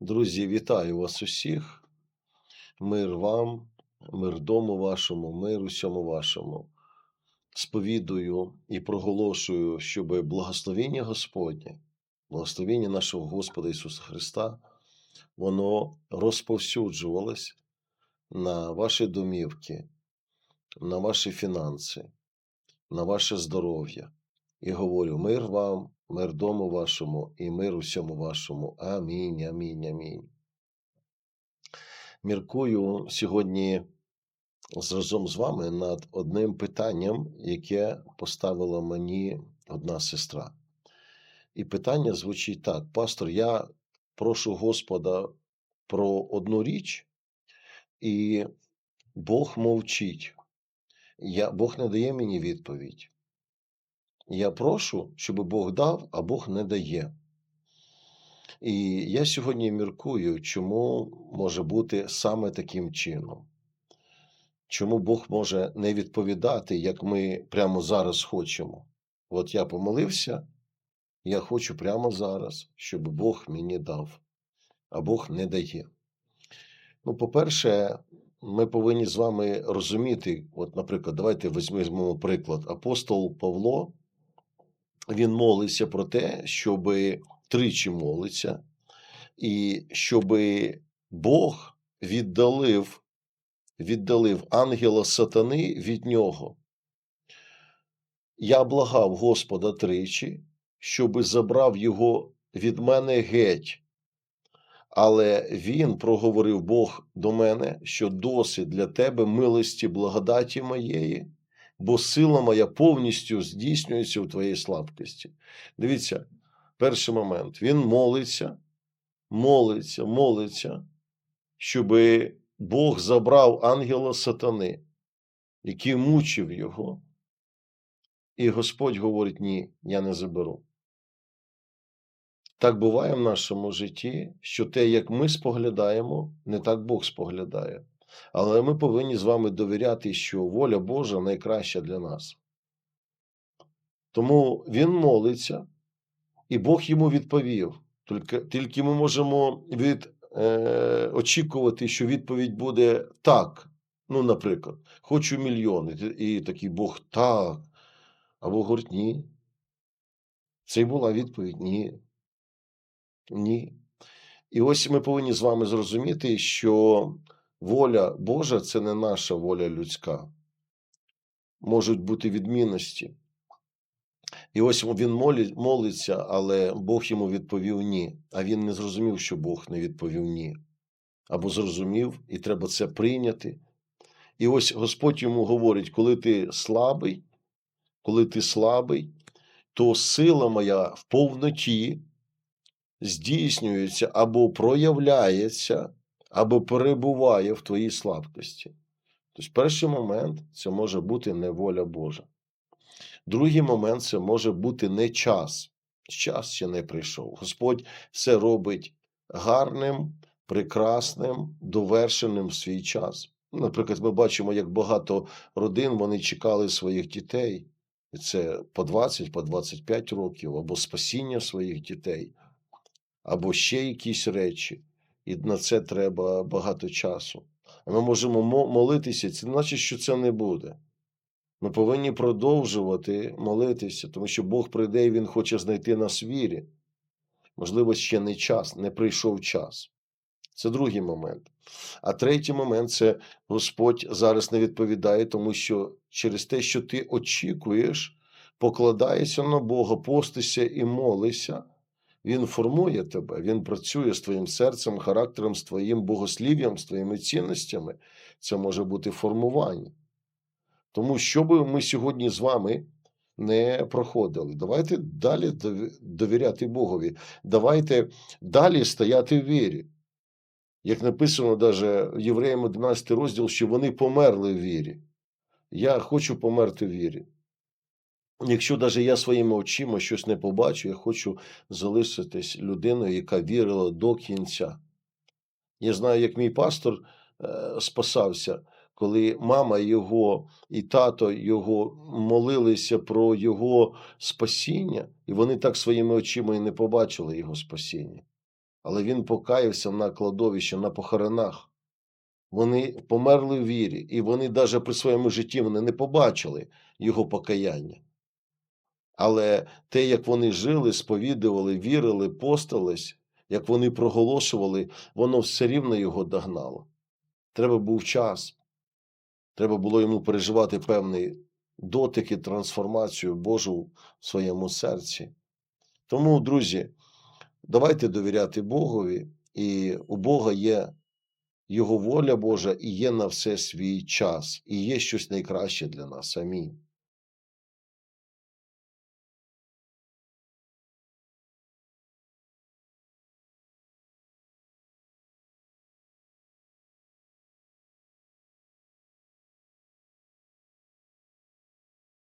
Друзі, вітаю вас усіх. Мир вам, мир дому вашому, мир усьому вашому. Сповідую і проголошую, щоб благословіння Господнє, благословіння нашого Господа Ісуса Христа, воно розповсюджувалось на ваші домівки, на ваші фінанси, на ваше здоров'я. І говорю: мир вам, мир дому вашому і мир усьому вашому. Амінь, амінь, амінь. Міркую сьогодні разом з вами над одним питанням, яке поставила мені одна сестра. І питання звучить так: Пастор, я прошу Господа про одну річ, і Бог мовчить. Я, Бог не дає мені відповідь. Я прошу, щоб Бог дав, а Бог не дає. І я сьогодні міркую, чому може бути саме таким чином. Чому Бог може не відповідати, як ми прямо зараз хочемо. От я помолився, я хочу прямо зараз, щоб Бог мені дав, а Бог не дає. Ну, по-перше, ми повинні з вами розуміти, от, наприклад, давайте візьмемо приклад. Апостол Павло, він молився про те, щоб тричі молиться, і щоб Бог віддалив, віддалив ангела сатани від нього. Я благав Господа тричі, щоб забрав його від мене геть. Але він проговорив Бог до мене, що досить для тебе милості благодаті моєї, бо сила моя повністю здійснюється у твоїй слабкості. Дивіться, перший момент. Він молиться, молиться, молиться, щоб Бог забрав ангела сатани, який мучив його. І Господь говорить: ні, я не заберу. Так буває в нашому житті, що те, як ми споглядаємо, не так Бог споглядає. Але ми повинні з вами довіряти, що воля Божа найкраща для нас. Тому він молиться, і Бог йому відповів. Тільки, тільки ми можемо від, е, очікувати, що відповідь буде так. Ну, наприклад, хочу мільйони. І такий Бог так. А Бог говорить, ні. Це й була відповідь ні. Ні. І ось ми повинні з вами зрозуміти, що воля Божа це не наша воля людська. Можуть бути відмінності. І ось він молиться, але Бог йому відповів ні. А він не зрозумів, що Бог не відповів ні. Або зрозумів, і треба це прийняти. І ось Господь йому говорить: коли ти слабий, коли ти слабий, то сила моя в повноті здійснюється або проявляється, або перебуває в твоїй слабкості. Тобто, перший момент це може бути не воля Божа. Другий момент це може бути не час. Час ще не прийшов. Господь все робить гарним, прекрасним, довершеним в свій час. Наприклад, ми бачимо, як багато родин вони чекали своїх дітей. І це по 20, по 25 років, або спасіння своїх дітей, або ще якісь речі. І на це треба багато часу. А ми можемо молитися, це не значить, що це не буде. Ми повинні продовжувати молитися, тому що Бог прийде і Він хоче знайти нас вірі. Можливо, ще не час, не прийшов час. Це другий момент. А третій момент це Господь зараз не відповідає, тому що через те, що ти очікуєш, покладаєшся на Бога, постишся і молишся, Він формує тебе, Він працює з твоїм серцем, характером, з твоїм богослів'ям, з твоїми цінностями. Це може бути формування. Тому що би ми сьогодні з вами не проходили, давайте далі довіряти Богові. Давайте далі стояти в вірі. Як написано даже Євреям 11 розділ, що вони померли в вірі. Я хочу померти в вірі. Якщо навіть я своїми очима щось не побачу, я хочу залишитись людиною, яка вірила до кінця. Я знаю, як мій пастор е, спасався, коли мама його і тато його молилися про його спасіння, і вони так своїми очима і не побачили його спасіння. але він покаявся на кладовищі, на похоронах. Вони померли в вірі, і вони навіть при своєму житті вони не побачили його покаяння. Але те, як вони жили, сповідували, вірили, постились, як вони проголошували, воно все рівно його догнало. Треба був час. Треба було йому переживати певний дотик і трансформацію Божу в своєму серці. Тому, друзі, давайте довіряти Богові, і у Бога є Його воля Божа, і є на все свій час, і є щось найкраще для нас. Амінь.